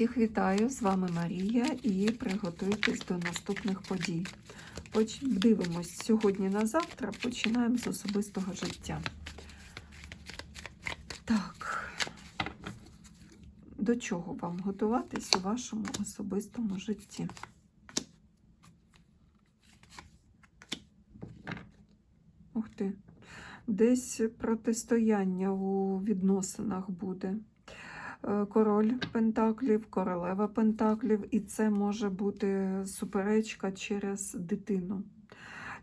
Всіх вітаю, з вами Марія і приготуйтесь до наступних подій. Дивимось сьогодні на завтра, починаємо з особистого життя. Так, до чого вам готуватись у вашому особистому житті? Ух ти, десь протистояння у відносинах буде. Е, Король Пентаклів, королева Пентаклів, і це може бути суперечка через дитину.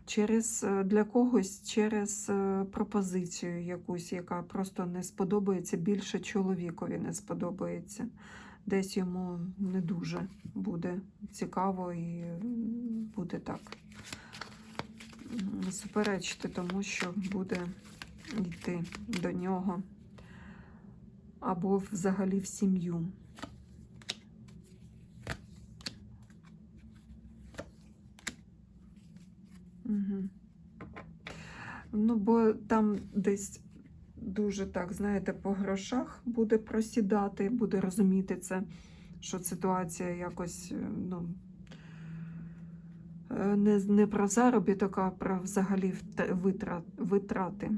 Через, е, для когось через е, пропозицію якусь, яка просто не сподобається, більше чоловікові не сподобається. Десь йому не дуже буде цікаво і буде так суперечити, тому що буде йти до нього або взагалі в сім'ю. Угу. Ну, бо там десь дуже так, знаєте, по грошах буде просідати, буде розуміти це, що ситуація якось, е, ну, е, не, не про заробіток, а про взагалі витрати.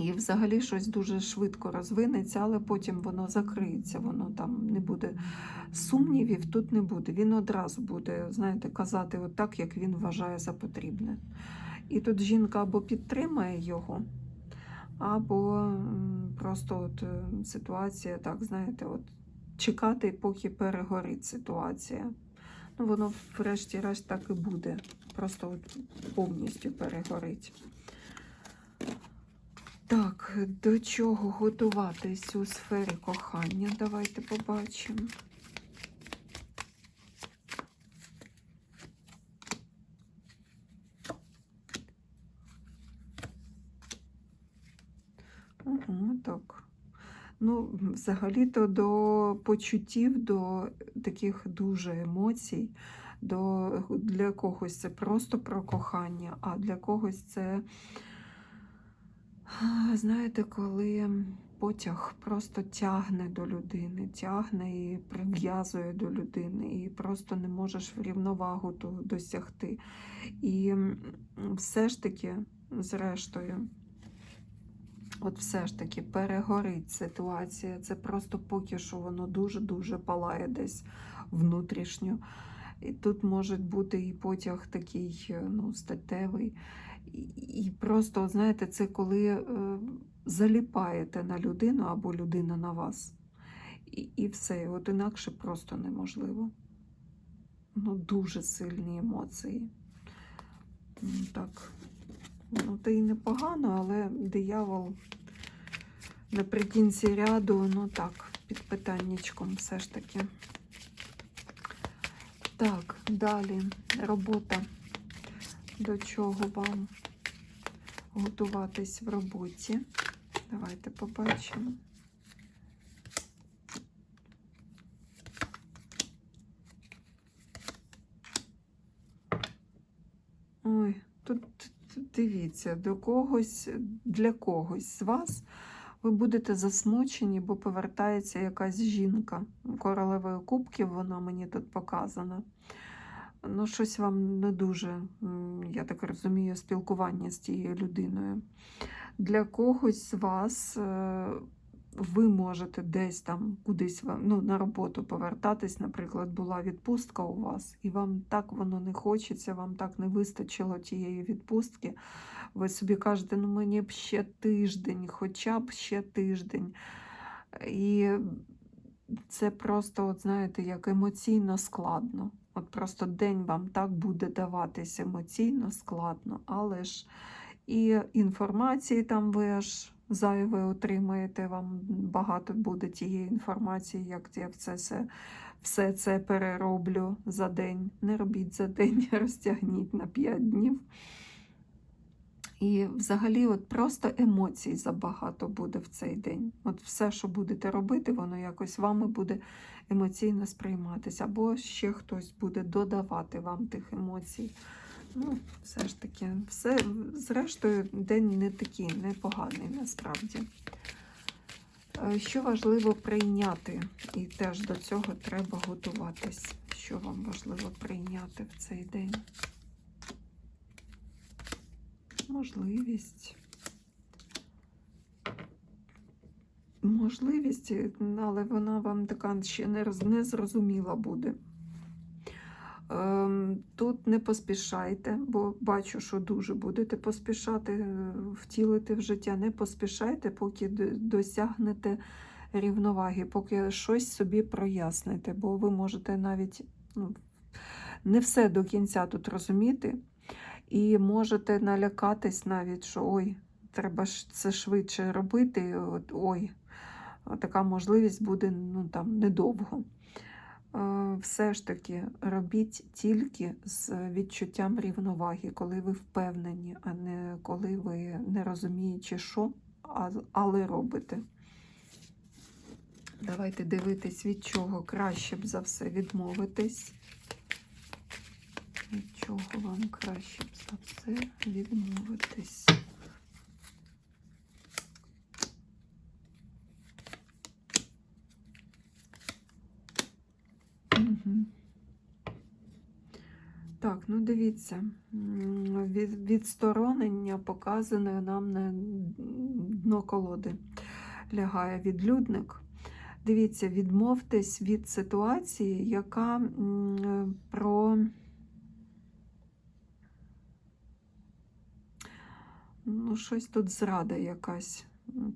І взагалі щось дуже швидко розвинеться, але потім воно закриється, воно там не буде сумнівів, тут не буде. Він одразу буде, знаєте, казати отак, як він вважає за потрібне. І тут жінка або підтримає його, або просто от е, ситуація, так, знаєте, от чекати, поки перегорить ситуація. Ну, воно врешті-решт так і буде. Просто от повністю перегорить. Так, до чого готуватись у сфері кохання? Давайте побачимо. Угу, так. Ну, взагалі-то до почуттів, до таких дуже емоцій, до, для когось це просто про кохання, а для когось це. Знаєте, коли потяг просто тягне до людини, тягне і прив'язує до людини, і просто не можеш в рівновагу досягти. І все ж таки, зрештою, от все ж таки перегорить ситуація. Це просто поки що воно дуже-дуже палає десь внутрішньо. І тут може бути і потяг такий е, ну, статевий. І, просто, знаєте, це коли е, заліпаєте на людину або людина на вас. І, і все. От інакше просто неможливо. Ну, дуже сильні емоції. Так. Ну, це і непогано, але диявол наприкінці ряду, ну так, під питаннячком все ж таки. Так, далі робота. До чого вам готуватись в роботі? Давайте побачимо. Ой, тут дивіться, до когось, для когось з вас ви будете засмучені, бо повертається якась жінка. Королевою кубків вона мені тут показана. Ну, щось вам не дуже, я так розумію, спілкування з тією людиною. Для когось з вас е, ви можете десь там кудись ну, на роботу повертатись, наприклад, була відпустка у вас, і вам так воно не хочеться, вам так не вистачило тієї відпустки. Ви собі кажете, ну мені б ще тиждень, хоча б ще тиждень. І це просто, от знаєте, як емоційно складно. От просто день вам так буде даватись емоційно складно, але ж і інформації там ви аж зайве отримаєте, вам багато буде тієї інформації, як я це все, все це перероблю за день. Не робіть за день, розтягніть на 5 днів. І взагалі, от просто емоцій забагато буде в цей день. От все, що будете робити, воно якось вами буде емоційно сприйматися, або ще хтось буде додавати вам тих емоцій. Ну, все ж таки, все, зрештою, день не такий непоганий насправді. Е, Що важливо прийняти, і теж до цього треба готуватись. Що вам важливо прийняти в цей день? Можливість. Можливість, е, але вона вам така ще не, не зрозуміла буде. Ем, Тут не поспішайте, бо бачу, що дуже будете поспішати е, втілити в життя. Не поспішайте, поки досягнете рівноваги, поки щось собі проясните, бо ви можете навіть ну, не все до кінця тут розуміти, і можете налякатись навіть, що ой, треба це швидше робити. Ой, така можливість буде ну, там, недовго. Е, Все ж таки робіть тільки з відчуттям рівноваги, коли ви впевнені, а не коли ви не розумієте, що, але робите. Давайте дивитись, від чого краще б за все відмовитись. Від чого вам краще за все відмовитись. Так, ну дивіться, від, відсторонення показане нам на дно колоди. Лягає відлюдник. Дивіться, відмовтесь від ситуації, яка про ну, щось тут зрада якась,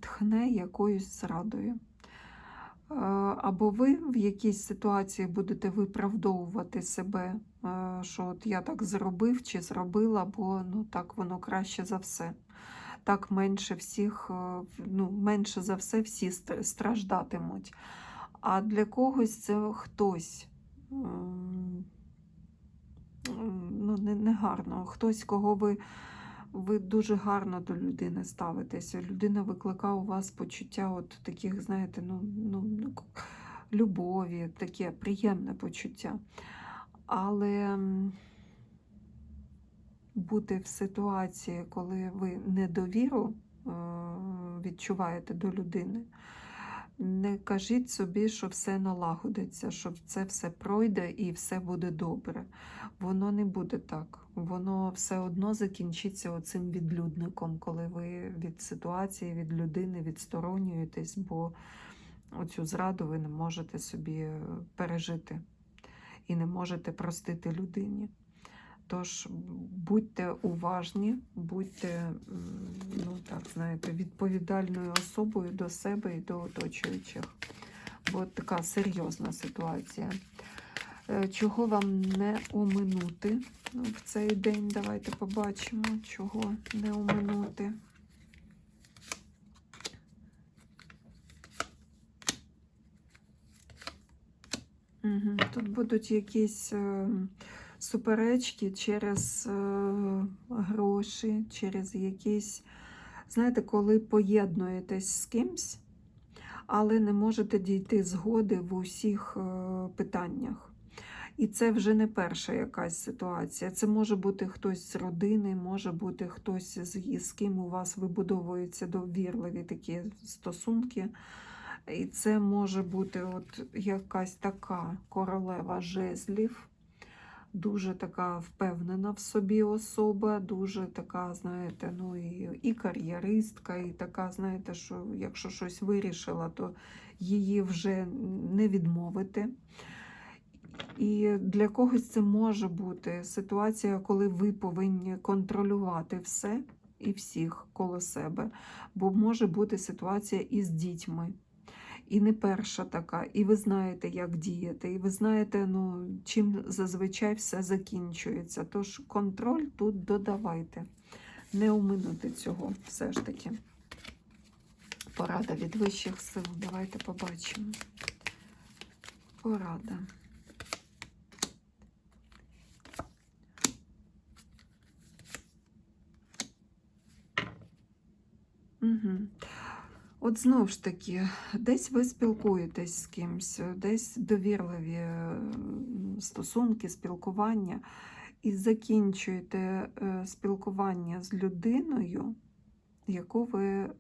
тхне якоюсь зрадою. Е, Або ви в якійсь ситуації будете виправдовувати себе, е, що от я так зробив чи зробила, бо ну, так воно краще за все. Так менше всіх, е, ну, менше за все всі страждатимуть. А для когось це хтось. Ну, не, не гарно. Хтось, кого ви, ви дуже гарно до людини ставитеся. Людина викликає у вас почуття от таких, знаєте, ну, ну, ну, любові, таке приємне почуття. Але бути в ситуації, коли ви недовіру е, відчуваєте до людини, не кажіть собі, що все налагодиться, що це все пройде і все буде добре. Воно не буде так. Воно все одно закінчиться оцим відлюдником, коли ви від ситуації, від людини відсторонюєтесь, бо оцю зраду ви не можете собі е, пережити і не можете простити людині. Тож будьте уважні, будьте, ну так знаєте, відповідальною особою до себе і до оточуючих. Бо така серйозна ситуація. Е, Чого вам не оминути в цей день? Давайте побачимо, чого не оминути. Угу. Тут будуть якісь е, суперечки через е, гроші, через якісь, знаєте, коли поєднуєтесь з кимсь, але не можете дійти згоди в усіх е, питаннях. І це вже не перша якась ситуація. Це може бути хтось з родини, може бути хтось з, з ким у вас вибудовуються довірливі такі стосунки. І це може бути от якась така королева жезлів, дуже така впевнена в собі особа, дуже така, знаєте, ну і, і кар'єристка, і така, знаєте, що якщо щось вирішила, то її вже не відмовити. І для когось це може бути ситуація, коли ви повинні контролювати все і всіх коло себе, бо може бути ситуація із дітьми. І не перша така, і ви знаєте, як діяти, і ви знаєте, ну, чим зазвичай все закінчується. Тож контроль тут додавайте. Не оминути цього все ж таки. Порада від вищих сил. Давайте побачимо. Порада. Угу. От знову ж таки, десь ви спілкуєтесь з кимсь, десь довірливі стосунки, спілкування, і закінчуєте е, спілкування з людиною, яку ви, е,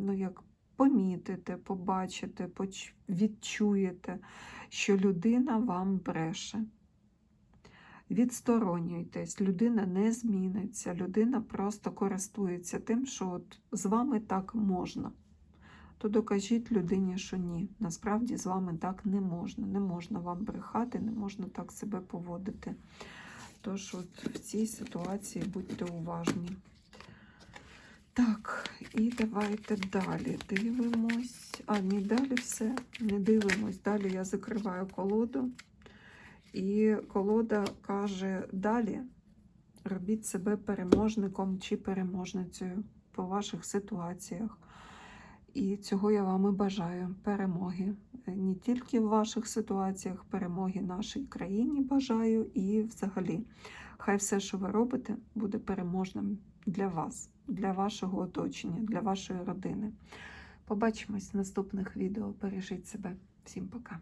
ну, як помітите, побачите, відчуєте, що людина вам бреше. Відсторонюйтесь, людина не зміниться, людина просто користується тим, що от з вами так можна. То докажіть людині, що ні, насправді з вами так не можна. Не можна вам брехати, не можна так себе поводити. Тож от в цій ситуації будьте уважні. Так, і давайте далі дивимось. А, ні, далі все, не дивимось. Далі я закриваю колоду. І колода каже далі: робіть себе переможником чи переможницею по ваших ситуаціях. І цього я вам і бажаю перемоги. Не тільки в ваших ситуаціях, перемоги нашій країні бажаю і взагалі. Хай все, що ви робите, буде переможним для вас, для вашого оточення, для вашої родини. Побачимось в наступних відео. Бережіть себе. Всім пока.